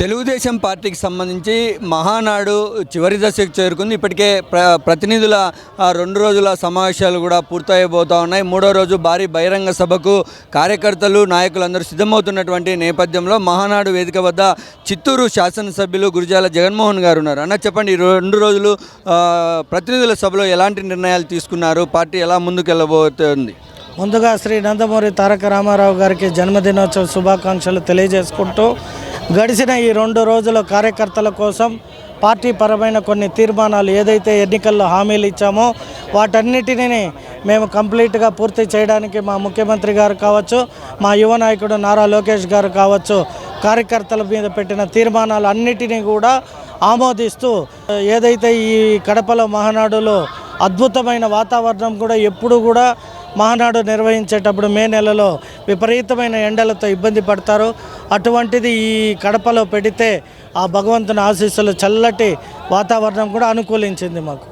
తెలుగుదేశం పార్టీకి సంబంధించి మహానాడు చివరి దశకు చేరుకుంది. ఇప్పటికే ప్ర ప్రతినిధుల రెండు రోజుల సమావేశాలు కూడా పూర్తయిపోతూ ఉన్నాయి. మూడో రోజు భారీ బహిరంగ సభకు కార్యకర్తలు నాయకులందరూ సిద్ధమవుతున్నటువంటి నేపథ్యంలో మహానాడు వేదిక వద్ద చిత్తూరు శాసనసభ్యులు గురిజాల జగన్మోహన్ గారు ఉన్నారు. అన్న చెప్పండి ఈ రెండు రోజులు ప్రతినిధుల సభలో ఎలాంటి నిర్ణయాలు తీసుకున్నారు? పార్టీ ఎలా ముందుకెళ్ళబోతుంది? ముందుగా శ్రీ నందమూరి తారక రామారావు గారికి జన్మదినోత్సవ శుభాకాంక్షలు తెలియజేసుకుంటూ గడిచిన ఈ రెండు రోజుల కార్యకర్తల కోసం పార్టీ పరమైన కొన్ని తీర్మానాలు ఏదైతే ఎన్నికల్లో హామీలు ఇచ్చామో వాటన్నిటిని మేము కంప్లీట్గా పూర్తి చేయడానికి మా ముఖ్యమంత్రి గారు కావచ్చు మా యువ నాయకుడు నారా లోకేష్ గారు కావచ్చు కార్యకర్తల మీద పెట్టిన తీర్మానాలు అన్నిటినీ కూడా ఆమోదిస్తూ ఏదైతే ఈ కడపలో మహానాడులో అద్భుతమైన వాతావరణం కూడా ఎప్పుడు కూడా మహానాడు నిర్వహించేటప్పుడు మే నెలలో విపరీతమైన ఎండలతో ఇబ్బంది పడతారు. అటువంటిది ఈ కడపలో పెడితే ఆ భగవంతుని ఆశీస్సులు చల్లటి వాతావరణం కూడా అనుకూలించింది మాకు.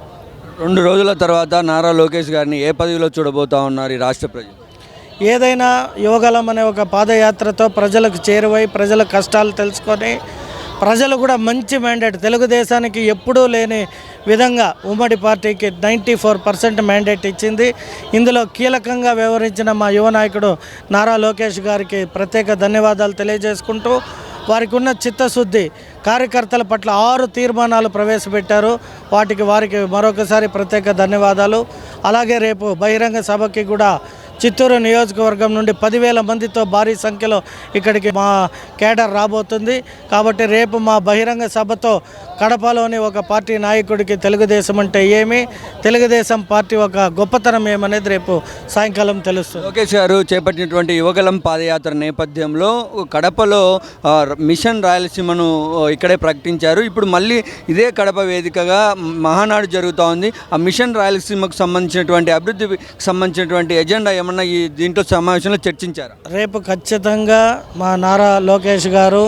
రెండు రోజుల తర్వాత నారా లోకేష్ గారిని ఏ పదవిలో చూడబోతా ఉన్నారు ఈ రాష్ట్ర ప్రజలు? ఏదైనా యువగలం అనే ఒక పాదయాత్రతో ప్రజలకు చేరువై ప్రజల కష్టాలు తెలుసుకొని ప్రజలు కూడా మంచి మ్యాండేట్ తెలుగుదేశానికి ఎప్పుడూ లేని విధంగా ఉమ్మడి పార్టీకి నైంటీ ఫోర్ పర్సెంట్ మ్యాండేట్ ఇచ్చింది. ఇందులో కీలకంగా వ్యవహరించిన మా యువ నాయకుడు నారా లోకేష్ గారికి ప్రత్యేక ధన్యవాదాలు తెలియజేసుకుంటూ వారికి ఉన్న చిత్తశుద్ధి కార్యకర్తల పట్ల ఆరు తీర్మానాలు ప్రవేశపెట్టారు. వాటికి వారికి మరొకసారి ప్రత్యేక ధన్యవాదాలు. అలాగే రేపు బహిరంగ సభకి కూడా చిత్తూరు నియోజకవర్గం నుండి పదివేల మందితో భారీ సంఖ్యలో ఇక్కడికి మా కేడర్ రాబోతుంది. కాబట్టి రేపు మా బహిరంగ సభతో కడపలోని ఒక పార్టీ నాయకుడికి తెలుగుదేశం అంటే ఏమి? తెలుగుదేశం పార్టీ ఒక గొప్పతనం ఏమనేది రేపు సాయంకాలం తెలుస్తుంది. లోకేష్ గారు చేపట్టినటువంటి యువగలం పాదయాత్ర నేపథ్యంలో కడపలో మిషన్ రాయలసీమను ఇక్కడే ప్రకటించారు. ఇప్పుడు మళ్ళీ ఇదే కడప వేదికగా మహానాడు జరుగుతూ ఉంది. ఆ మిషన్ రాయలసీమకు సంబంధించినటువంటి అభివృద్ధికి సంబంధించినటువంటి ఎజెండా ఏమన్నా ఈ దీంట్లో సమావేశంలో చర్చించారు? రేపు ఖచ్చితంగా మా నారా లోకేష్ గారు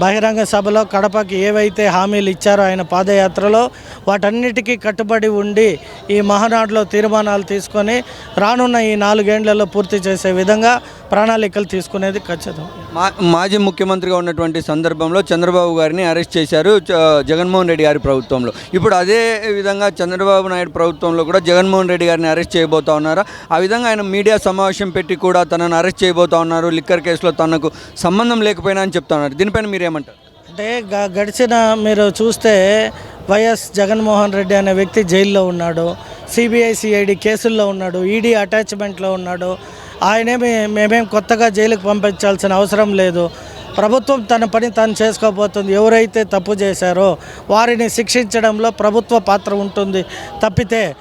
బహిరంగ సభలో కడపకి ఏవైతే హామీలు ఇచ్చారో ఆయన పాదయాత్రలో వాటన్నిటికీ కట్టుబడి ఉండి ఈ మహానాడులో తీర్మానాలు తీసుకొని రానున్న ఈ నాలుగేండ్లలో పూర్తి చేసే విధంగా ప్రణాళికలు తీసుకునేది ఖచ్చితం. మా మాజీ ముఖ్యమంత్రిగా ఉన్నటువంటి సందర్భంలో చంద్రబాబు గారిని అరెస్ట్ చేశారు చ- జగన్మోహన్ రెడ్డి గారి ప్రభుత్వంలో. ఇప్పుడు అదే విధంగా చంద్రబాబు నాయుడు ప్రభుత్వంలో కూడా జగన్మోహన్ రెడ్డి గారిని అరెస్ట్ చేయబోతా ఉన్నారు? ఆ విధంగా ఆయన మీడియా సమావేశం పెట్టి కూడా తనను అరెస్ట్ చేయబోతా ఉన్నారు లిక్కర్ కేసులో తనకు సంబంధం లేకపోయినా అని చెప్తా ఉన్నారు. దీనిపైన మీరేమంటారు అంటే గ- గడిచిన మీరు చూస్తే వైఎస్ జగన్మోహన్ రెడ్డి అనే వ్యక్తి జైల్లో ఉన్నాడు. సిబిఐ సిఐడి కేసుల్లో ఉన్నాడు. ఈడీ అటాచ్మెంట్లో ఉన్నాడు. ఆయనేమి మేమేం కొత్తగా జైలుకు పంపించాల్సిన అవసరం లేదు. ప్రభుత్వం తన పని తాను చేసుకోబోతుంది. ఎవరైతే తప్పు చేశారో వారిని శిక్షించడంలో ప్రభుత్వ పాత్ర ఉంటుంది. తప్పితే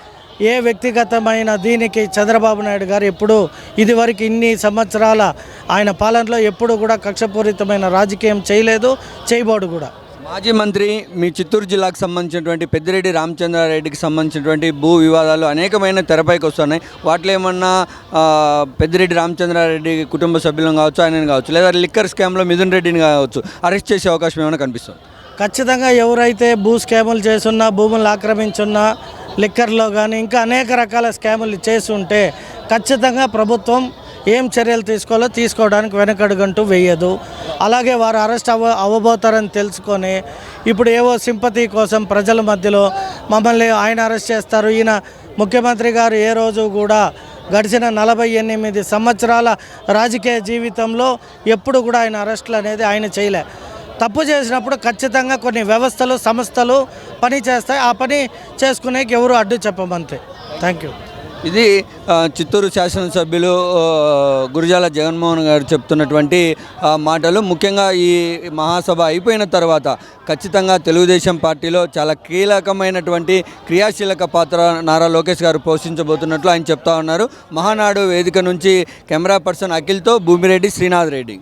ఏ వ్యక్తిగతమైన దీనికి చంద్రబాబు నాయుడు గారు ఎప్పుడు ఇదివరకు ఇన్ని సంవత్సరాల ఆయన పాలనలో ఎప్పుడు కూడా కక్షపూరితమైన రాజకీయం చేయలేదు చేయబోడు కూడా. మాజీ మంత్రి మీ చిత్తూరు జిల్లాకు సంబంధించినటువంటి పెద్దిరెడ్డి రామచంద్రారెడ్డికి సంబంధించినటువంటి భూ వివాదాలు అనేకమైన తెరపైకి వస్తున్నాయి. వాటిలో ఏమన్నా పెద్దిరెడ్డి రామచంద్రారెడ్డి కుటుంబ సభ్యులను కావచ్చు ఆయనను కావచ్చు లేదా లిక్కర్ స్కామ్లో మిథున్ రెడ్డిని కావచ్చు అరెస్ట్ చేసే అవకాశం ఏమైనా కనిపిస్తుంది? ఖచ్చితంగా ఎవరైతే భూ స్కాములు చేసున్నా భూములు ఆక్రమించున్నా లిక్కర్లో కానీ ఇంకా అనేక రకాల స్కాములు చేసి ఉంటే ఖచ్చితంగా ప్రభుత్వం ఏం చర్యలు తీసుకోవాలో తీసుకోవడానికి వెనకడుగంటూ వేయదు. అలాగే వారు అరెస్ట్ అవ్వ అవ్వబోతారని తెలుసుకొని ఇప్పుడు ఏవో సింపతి కోసం ప్రజల మధ్యలో మమ్మల్ని ఆయన అరెస్ట్ చేస్తారు. ఈయన ముఖ్యమంత్రి గారు ఏ రోజు కూడా గడిచిన నలభై ఎనిమిది సంవత్సరాల రాజకీయ జీవితంలో ఎప్పుడు కూడా ఆయన అరెస్టులు అనేది ఆయన చేయలే. తప్పు చేసినప్పుడు ఖచ్చితంగా కొన్ని వ్యవస్థలు సంస్థలు పని చేస్తాయి. ఆ పని చేసుకునేకి ఎవరు అడ్డు చెప్పమంతే. థ్యాంక్ యూ ఇది చిత్తూరు శాసనసభ్యులు గురుజాల జగన్మోహన్ గారు చెప్తున్నటువంటి మాటలు. ముఖ్యంగా ఈ మహాసభ అయిపోయిన తర్వాత ఖచ్చితంగా తెలుగుదేశం పార్టీలో చాలా కీలకమైనటువంటి క్రియాశీలక పాత్ర నారా లోకేష్ గారు పోషించబోతున్నట్లు ఆయన చెప్తా ఉన్నారు. మహానాడు వేదిక నుంచి కెమెరా పర్సన్ అఖిల్తో భూమిరెడ్డి శ్రీనాథ్ రెడ్డి.